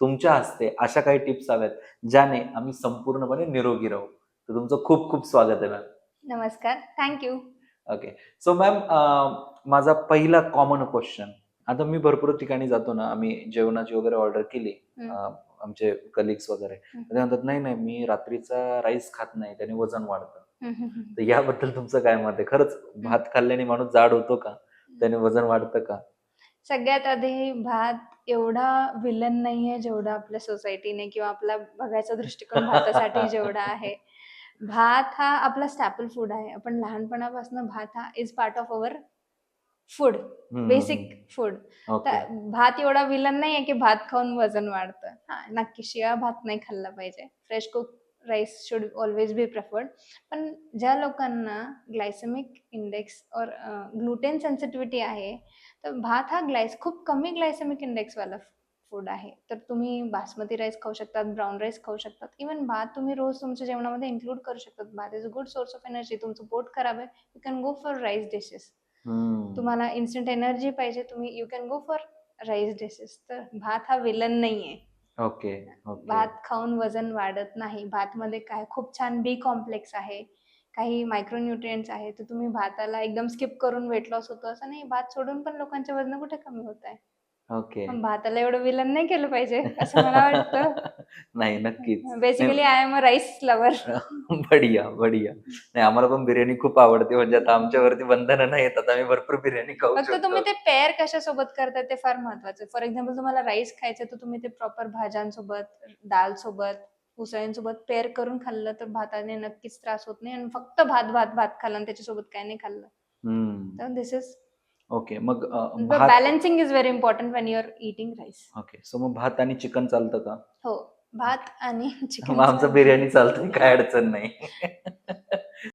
तुमच्या हस्ते अशा काही टिप्स हव्यात ज्याने आम्ही संपूर्णपणे निरोगी राहू. तर तुमचं खूप खूप स्वागत आहे मॅम नमस्कार. थँक्यू ओके सो मॅम माझा पहिला कॉमन क्वेश्चन आता मी भरपूर ठिकाणी जातो ना आम्ही जेवणाची वगैरे ऑर्डर केली आमचे कलिग्स वगैरे. ते म्हणतात नाही नाही मी रात्रीचा राईस खात नाही त्याने वजन वाढतं. तर याबद्दल तुमचं काय मत आहे? खरंच भात खाल्ल्याने माणूस जाड होतो का? त्याने वजन वाढतं का? सगळ्यात आधी भात एवढा विलन नाहीये जेवढा आपल्या सोसायटीने किंवा आपला बघायचा दृष्टिकोन भातासाठी जेवढा आहे. भात हा आपला स्टॅपल फूड आहे. आपण लहानपणापासून भात हा is part of our food basic food भात एवढा विलन नाहीये की भात खाऊन वजन वाढतं. हा नक्की शिळा भात नाही खाल्ला पाहिजे. Fresh cook rice should always be preferred पण ज्या लोकांना ग्लायसेमिक इंडेक्स और ग्लुटेन सेन्सिटिव्हिटी आहे तर भात हा ग्लायस खूप कमी ग्लायसेमिक इंडेक्सवाला फूड आहे. तर तुम्ही बासमती राईस खाऊ शकतात ब्राऊन राईस खाऊ शकतात. इवन भात तुम्ही रोज तुमच्या जेवणामध्ये इन्क्लूड करू शकतात. भात is a good source of energy तुमचं पोट खराब आहे you can go for rice dishes. तुम्हाला इन्स्टंट एनर्जी पाहिजे तुम्ही you can go for rice dishes तर भात हा विलन नाहीये. ओके ओके भात खाऊन वजन वाढत नाही. भात मध्ये काय खूप छान बी कॉम्प्लेक्स आहे. काही मायक्रोन्युट्रियंट्स आहे तर तुम्ही भाताला एकदम स्किप करून वेट लॉस होतो असं नाही. भात सोडून पण लोकांचे वजन कुठे कमी होत आहे? ओके. पण भाताला एवढं विलन नाही केलं पाहिजे असं मला वाटतं. नाही नक्कीच. Basically I am a rice lover बढिया बढिया. नाही आम्हाला पण बिर्याणी खूप आवडते म्हणजे आता आमच्यावरती बंधनं नाही येतात आम्ही भरपूर बिर्याणी खाऊ फक्त तुम्ही ते पेअर कशासोबत करताय ते फार महत्वाचं फॉर एक्झाम्पल तुम्हाला राईस खायचं तर तुम्ही ते प्रॉपर भाज्यांसोबत डाल सोबत उसळ्यांसोबत पेअर करून खाल्लं तर भाताने नक्कीच त्रास होत नाही. आणि फक्त भात भात भात खाल्लं आणि त्याच्यासोबत काय नाही खाल्लं. तर दिस इज ओके मग balancing is very important when you're eating rice okay so मग भात आणि चिकन चालतं का? हो भात आणि चिकन आमचं बिर्याणी चालतं काय अडचण नाही.